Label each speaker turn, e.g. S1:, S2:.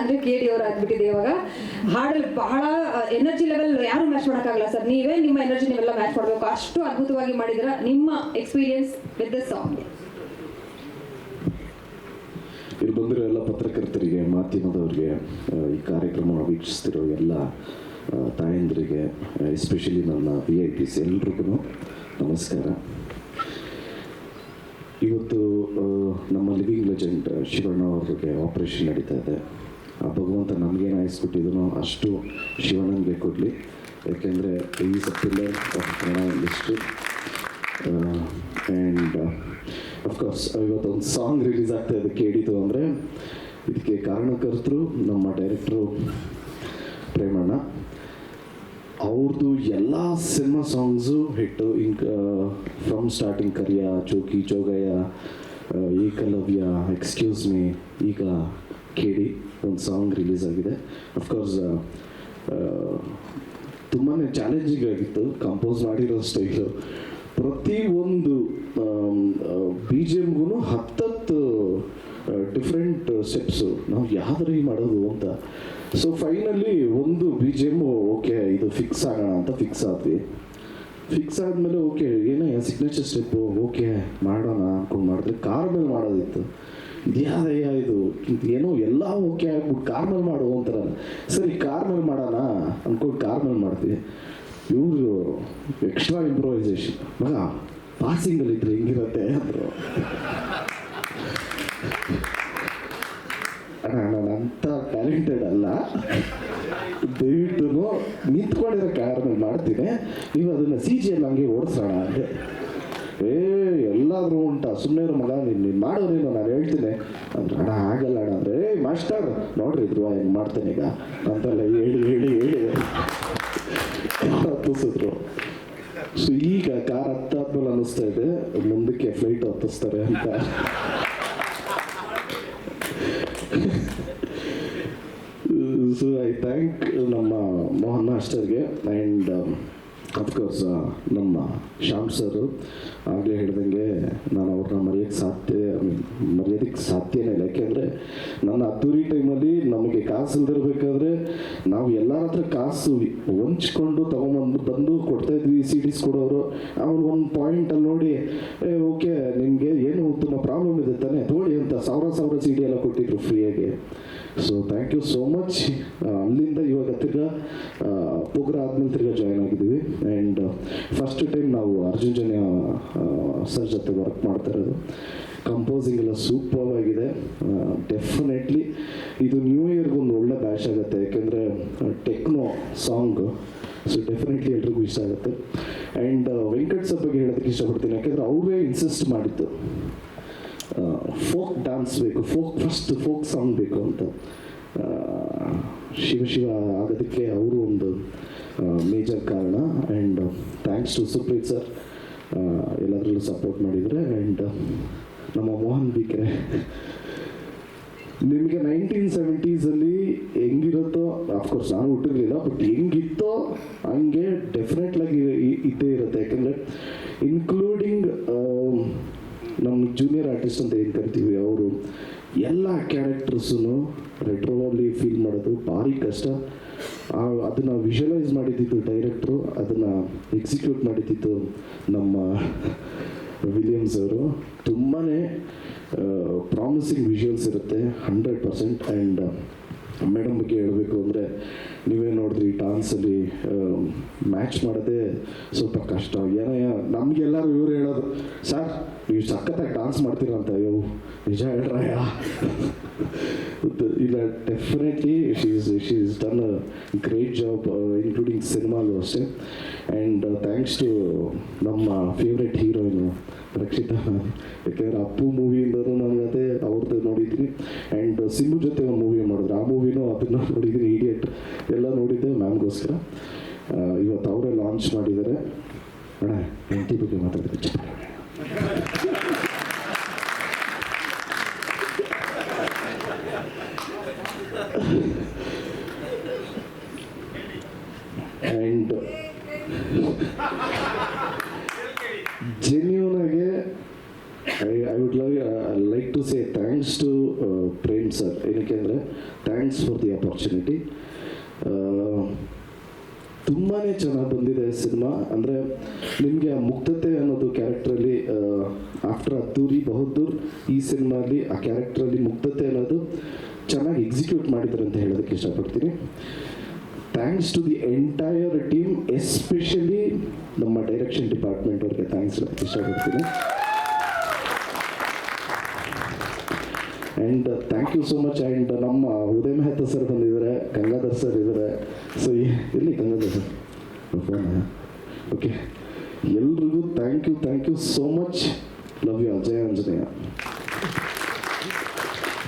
S1: ಅಂದ್ರೆ ಕೇಳಿ ಅವ್ರು ಆಗ್ಬಿಟ್ಟಿದೆ ಇವಾಗ. ಹಾಡಲ್ಲಿ ಬಹಳ ಎನರ್ಜಿ ಲೆವೆಲ್ ಯಾರು ಮ್ಯಾಚ್ ಮಾಡೋಕ್ಕಾಗಲ್ಲ ಸರ್. ನೀವೇ ನಿಮ್ಮ ಎನರ್ಜಿ ನೀವೆಲ್ಲ ಮ್ಯಾಚ್ ಮಾಡಬೇಕು. ಅಷ್ಟು ಅದ್ಭುತವಾಗಿ ಮಾಡಿದ್ರ ನಿಮ್ಮ ಎಕ್ಸ್ಪೀರಿಯನ್ಸ್ ವಿತ್ ದ ಸಾಂಗ್
S2: ಇಲ್ಲಿ ಬಂದಿರೋ ಎಲ್ಲ ಪತ್ರಕರ್ತರಿಗೆ, ಮಾಧ್ಯಮದವರಿಗೆ ಈ ಕಾರ್ಯಕ್ರಮ ವೀಕ್ಷಿಸ್ತಿರೋ ಎಲ್ಲ ತಾಯಂದ್ರಿಗೆ ಎಸ್ಪೆಷಲಿ ನನ್ನ ವಿ ಐ ಪಿಸ್ ಎಲ್ರಿಗೂ ನಮಸ್ಕಾರ. ಇವತ್ತು ನಮ್ಮ ಲಿವಿಂಗ್ ಲೆಜೆಂಡ್ ಶಿವಣ್ಣ ಅವ್ರಿಗೆ ಆಪರೇಷನ್ ನಡೀತಾ ಇದೆ. ಆ ಭಗವಂತ ನಮಗೇನು ಆಯಿಸ್ಬಿಟ್ಟಿದನೋ ಅಷ್ಟು ಶಿವಣ್ಣನಿಗೆ ಕೊಡಲಿ. ಯಾಕೆಂದರೆ ಈ pillar of Kannada industry and of course ಇವತ್ತು ಒಂದು ಸಾಂಗ್ ರಿಲೀಸ್ ಆಗ್ತಾ ಇದೆ ಕೇಳಿತು ಅಂದರೆ ಇದಕ್ಕೆ ಕಾರಣಕರ್ತರು, ನಮ್ಮ ಡೈರೆಕ್ಟ್ರು ಪ್ರೇಮಣ್ಣ ಅವ್ರದ್ದು ಎಲ್ಲ cinema songs hit in from starting Kariya, ಚೋಕಿ ಚೌಗಯ್ಯ ಏಕಲವ್ಯ ಎಕ್ಸ್ಕ್ಯೂಸ್ ಮೀ ಈಗ ಕೇಳಿ. ಒಂದು ಸಾಂಗ್ ರಿಲೀಸ್ ಆಗಿದೆ. ಅಫ್ಕೋರ್ಸ್ ತುಂಬಾ ಚಾಲೆಂಜಿಂಗ್ ಆಗಿತ್ತು. ಕಂಪೋಸ್ ಮಾಡಿರೋ ಸ್ಟೈಲು ಪ್ರತಿ ಒಂದು ಬಿ ಜಿ ಎಮ್ಗೂ ಹತ್ತತ್ತು ಡಿಫ್ರೆಂಟ್ ಸ್ಟೆಪ್ಸು ನಾವು ಯಾವ್ದ್ರಿ ಮಾಡೋದು ಅಂತ. ಸೊ ಫೈನಲಿ ಒಂದು ಬಿ ಜಿ ಎಂ ಓಕೆ ಇದು ಫಿಕ್ಸ್ ಆಗೋಣ ಅಂತ ಫಿಕ್ಸ್ ಆದ್ವಿ. ಫಿಕ್ಸ್ ಆದಮೇಲೆ ಓಕೆ ಏನ ಸಿಗ್ನೇಚರ್ ಸ್ಟೆಪ್ ಓಕೆ ಮಾಡೋಣ ಅನ್ಕೊಂಡು ಮಾಡಿದ್ರೆ ಕಾರ್ ಮೇಲೆ ಮಾಡೋದಿತ್ತು. ಇದ್ಯಾದಯ್ಯ ಇದು? ಏನೋ ಎಲ್ಲ ಓಕೆ ಆಗ್ಬಿಟ್ಟು ಕಾರ್ ಮೇಲೆ ಮಾಡು ಅಂತಾರ ಸರಿ ಕಾರ್ ಮೇಲೆ ಮಾಡೋಣ ಅನ್ಕೊಂಡು ಕಾರ್ ಮೇಲೆ ಮಾಡ್ತೀವಿ. ಇವರು ಎಕ್ಸ್ಟ್ರಾ ಇಂಪ್ರೂವೈಸೇಷನ್ ಮಗ ಪಾಸಿಂಗಲ್ಲಿ ಇದ್ರೆ ಹೆಂಗಿರತ್ತೆ ಅಂದರು. ಅಣ್ಣ ಅಂತ ಟ್ಯಾಲೆಂಟೆಡ್ ಅಲ್ಲ. ಮಾಡ್ತೀನಿ ನೀವು ಅದನ್ನು ಸಿ ಜಿ ಎಲ್ ಹಂಗೆ ಓಡಿಸೋಣ. ಏ ಎಲ್ಲಾದರೂ ಉಂಟಾ. ಸುಮ್ಮನೆ ಮಗ, ನೀನು ನೀನು ಮಾಡೋದೇನು ನಾನು ಹೇಳ್ತೀನಿ. ಅಂದ್ರೆ, ಅಣ್ಣ ಆಗಲ್ಲ ಅಣ್ಣ ಅಂದ್ರೆ, ಏ, ಮಾಸ್ಟರ್, ನೋಡ್ರಿ ಇದ್ರು ಹೆಂಗೆ ಮಾಡ್ತೇನೆ ಈಗ. ಅಂತೆಲ್ಲ ಹೇಳಿ ಹೇಳಿ ಹೇಳಿ. ಹತ್ತಿಸಿದ್ರು. ಸೊ ಈಗ ಕಾರ್ ಹತ್ತಾದ್ಮೇಲೆ ಅನ್ನಿಸ್ತಾ ಇದೆ. ಮುಂದಕ್ಕೆ ಫ್ಲೈಟ್ ಹತ್ತಿಸ್ತಾರೆ ಅಂತ. ಸೊ ಐ ಥ್ಯಾಂಕ್ ನಮ್ಮ ಮೋಹನ್ ಮಾಸ್ಟರ್ಗೆ ಆ್ಯಂಡ್ ಅಫ್ಕೋರ್ಸ್ ನಮ್ಮ ಶ್ಯಾಮ್ ಸರ್ ಆಗಲೇ ಹೇಳ್ದಂಗೆ ನಾನು ಅವ್ರನ್ನ ಮರೆಯೋಕ್ಕೆ ಸಾಧ್ಯ, ಮರೆಯೋದಕ್ಕೆ ಸಾಧ್ಯನೇ ಇಲ್ಲ. ಯಾಕೆಂದರೆ ನನ್ನ ಅದ್ದೂರಿ ಟೈಮಲ್ಲಿ ನಮಗೆ ಕಾಸು ಇಲ್ದಿರಬೇಕಾದ್ರೆ ನಾವು ಎಲ್ಲರ ಹತ್ರ ಕಾಸು ಹೊಂಚ್ಕೊಂಡು ತೊಗೊಂಬಂದು ಬಂದು ಕೊಡ್ತಾ ಇದ್ವಿ ಸಿ ಡಿಸ್ ಕೊಡೋರು. ಅವ್ರು ಒಂದು ಪಾಯಿಂಟಲ್ಲಿ ನೋಡಿ, ಏ ಓಕೆ ನಿಮಗೆ ಏನು ತುಂಬ ಪ್ರಾಬ್ಲಮ್ ಇದೆ ತಾನೆ ತೋಳಿ ಅಂತ ಸಾವಿರ ಸಾವಿರ ಸಿ ಡಿ ಎಲ್ಲ ಕೊಟ್ಟಿದ್ರು ಫ್ರೀಯಾಗಿ. So thank you so much ಅಲ್ಲಿಂದ ಇವಾಗ ತಿರ್ಗ ಪುಗ್ರ ಆದ್ಮೇಲೆ ತಿರ್ಗಾ ಜಾಯ್ನ್ ಆಗಿದ್ದೀವಿ. ಆ್ಯಂಡ್ ಫಸ್ಟ್ ಟೈಮ್ ನಾವು ಅರ್ಜುನ್ ಜನ್ಯ ಸರ್ ಜೊತೆ ವರ್ಕ್ ಮಾಡ್ತಾ ಇರೋದು. ಕಂಪೋಸಿಂಗ್ ಎಲ್ಲ ಸೂಪರ್ ಆಗಿದೆ. ಡೆಫಿನೆಟ್ಲಿ ಇದು ನ್ಯೂ ಇಯರ್ಗೆ ಒಂದು ಒಳ್ಳೆ ಬ್ಯಾಶ್ ಆಗುತ್ತೆ. ಯಾಕೆಂದರೆ ಟೆಕ್ನೋ ಸಾಂಗ್ ಸೊ ಡೆಫಿನೆಟ್ಲಿ ಎಲ್ರಿಗೂ ಇಷ್ಟ ಆಗುತ್ತೆ. ಆ್ಯಂಡ್ ವೆಂಕಟ್ ಸರ್ ಬಗ್ಗೆ ಹೇಳೋದಕ್ಕೆ ಇಷ್ಟಪಡ್ತೀನಿ. ಯಾಕೆಂದರೆ ಅವರೇ ಇನ್ಸಿಸ್ಟ್ ಮಾಡಿದ್ದು. ಫೋಕ್ ಡ್ಯಾನ್ಸ್ ಬೇಕು ಫೋಕ್ ಫಸ್ಟ್ ಫೋಕ್ ಸಾಂಗ್ ಬೇಕು ಅಂತ. ಶಿವ ಶಿವ ಆಗೋದಕ್ಕೆ ಅವರು ಒಂದು ಮೇಜರ್ ಕಾರಣ and thanks to Supreeth sir ಎಲ್ಲದರಲ್ಲೂ ಸಪೋರ್ಟ್ ಮಾಡಿದರೆ ಆ್ಯಂಡ್ ನಮ್ಮ ಮೋಹನ್ ಬಿಕ್ರೆ ನಿಮಗೆ ನೈನ್ಟೀನ್ ಸೆವೆಂಟೀಸಲ್ಲಿ ಹೆಂಗಿರುತ್ತೋ ಅಫ್ಕೋರ್ಸ್ ನಾನು ಹುಟ್ಟಿರಲಿಲ್ಲ ಬಟ್ ಹೆಂಗಿತ್ತೋ ಹಂಗೆ ಡೆಫಿನೆಟ್ಲಾಗಿ ಇದ್ದೇ ಇರುತ್ತೆ. ಯಾಕಂದರೆ ಇನ್ಕ್ಲೂಡಿಂಗ್ ನಮ್ಮ ಜೂನಿಯರ್ ಆರ್ಟಿಸ್ಟ್ ಅಂತ ಏನು ಕರಿತೀವಿ, ಅವರು ಎಲ್ಲ ಕ್ಯಾರೆಕ್ಟರ್ಸನ್ನು ರೆಟ್ರೋಲಿ ಫೀಲ್ ಮಾಡೋದು ಭಾರಿ ಕಷ್ಟ. ಅದನ್ನು ವಿಜುವಲೈಸ್ ಮಾಡಿದ್ದಿದ್ದು ಡೈರೆಕ್ಟ್ರು, ಅದನ್ನು ಎಕ್ಸಿಕ್ಯೂಟ್ ಮಾಡಿದ್ದಿದ್ದು ನಮ್ಮ ವಿಲಿಯಮ್ಸ್ ಅವರು. ತುಂಬಾ ಪ್ರಾಮಿಸಿಂಗ್ ವಿಜುವಲ್ಸ್ ಇರುತ್ತೆ, ಹಂಡ್ರೆಡ್ ಪರ್ಸೆಂಟ್. ಆ್ಯಂಡ್ ಮೇಡಮ್ ಬಗ್ಗೆ ಹೇಳಬೇಕು ಅಂದರೆ ನೀವೇ ನೋಡಿದ್ರಿ ಡಾನ್ಸಲ್ಲಿ ಮ್ಯಾಚ್ ಮಾಡೋದೇ ಸ್ವಲ್ಪ ಕಷ್ಟ. ಏನೋ ನಮಗೆಲ್ಲರೂ ಇವರು ಹೇಳೋದು, ಸರ್, ನೀವು ಸಖತ್ತಾಗಿ ಡಾನ್ಸ್ ಮಾಡ್ತೀರಂತ ಅಯ್ಯೋ, ನಿಜ ಹೇಳ್ರಯ್ಯ. ಇಲ್ಲ definitely she's she's done a great job including ಸಿನಿಮಾಲು ಅಷ್ಟೇ. ಆ್ಯಂಡ್ ಥ್ಯಾಂಕ್ಸ್ ಟು ನಮ್ಮ ಫೇವ್ರೆಟ್ ಹೀರೋಯಿನು ರಕ್ಷಿತಾ. ಯಾಕೆಂದ್ರೆ ಅಪ್ಪು ಮೂವಿಯಿಂದನೂ ನಾನು ಅದೇ ಅವ್ರದ್ದು ನೋಡಿದ್ದೀನಿ ಆ್ಯಂಡ್ ಸಿಂಧು ಜೊತೆ ಒಂದು ಮೂವಿ ಮಾಡಿದ್ರು ಆ ಮೂವಿನೂ ಅದನ್ನು ನೋಡಿದ್ದೀನಿ ಇಡಿಯಟ್ ಎಲ್ಲ ನೋಡಿದ್ದೆ ಮ್ಯಾಮ್ಗೋಸ್ಕರ. ಇವತ್ತು ಅವರೇ ಲಾಂಚ್ ಮಾಡಿದ್ದಾರೆ. ಅಣ್ಣ ಹೆಂಡತಿ ಬಗ್ಗೆ ಮಾತಾಡಿದ್ರೆ. ಜೆನ್ಯೂನಾಗೆ ಆ್ಯಂಡ್ ಜೆನ್ಯೂನ್ ಆಗಿ I I would love like to say thanks to Prem sir ಏನಕ್ಕೆ ಅಂದರೆ ಥ್ಯಾಂಕ್ಸ್ ಫಾರ್ ದಿ ಅಪಾರ್ಚುನಿಟಿ ತುಂಬಾ ಚೆನ್ನಾಗಿ ಬಂದಿದೆ ಸಿನಿಮಾ. ಅಂದರೆ, ನಿಮಗೆ ಆ ಮುಕ್ತತೆ ಅನ್ನೋದು ಕ್ಯಾರೆಕ್ಟ್ರಲ್ಲಿ ಆಫ್ಟರ್ ಅದ್ದೂರಿ, ಬಹದ್ದೂರ್, ಈ ಸಿನಿಮಾಲಿ ಆ ಕ್ಯಾರೆಕ್ಟ್ರಲ್ಲಿ ಮುಕ್ತತೆ ಅನ್ನೋದು ಚೆನ್ನಾಗಿ ಎಕ್ಸಿಕ್ಯೂಟ್ ಮಾಡಿದ್ದಾರೆ ಅಂತ ಹೇಳೋದಕ್ಕೆ ಇಷ್ಟಪಡ್ತೀನಿ. Thanks to the entire team especially ನಮ್ಮ ಡೈರೆಕ್ಷನ್ ಡಿಪಾರ್ಟ್ಮೆಂಟ್ ಅವ್ರಿಗೆ ಥ್ಯಾಂಕ್ಸ್ ಹೇಳೋಕ್ಕೆ ಇಷ್ಟಪಡ್ತೀನಿ. And thank you so much and ನಮ್ಮ ಉದಯ ಮೆಹ್ತಾ ಸರ್ ಬಂದಿದ್ದಾರೆ, ಗಂಗಾಧರ್ ಸರ್ ಇದ್ದಾರೆ. ಸೊ ಇಲ್ಲಿ ಗಂಗಾಧರ್ ಸರ್ ಓಕೆ ಎಲ್ರಿಗೂ thank you thank you so much love you Ajay Anjaneya.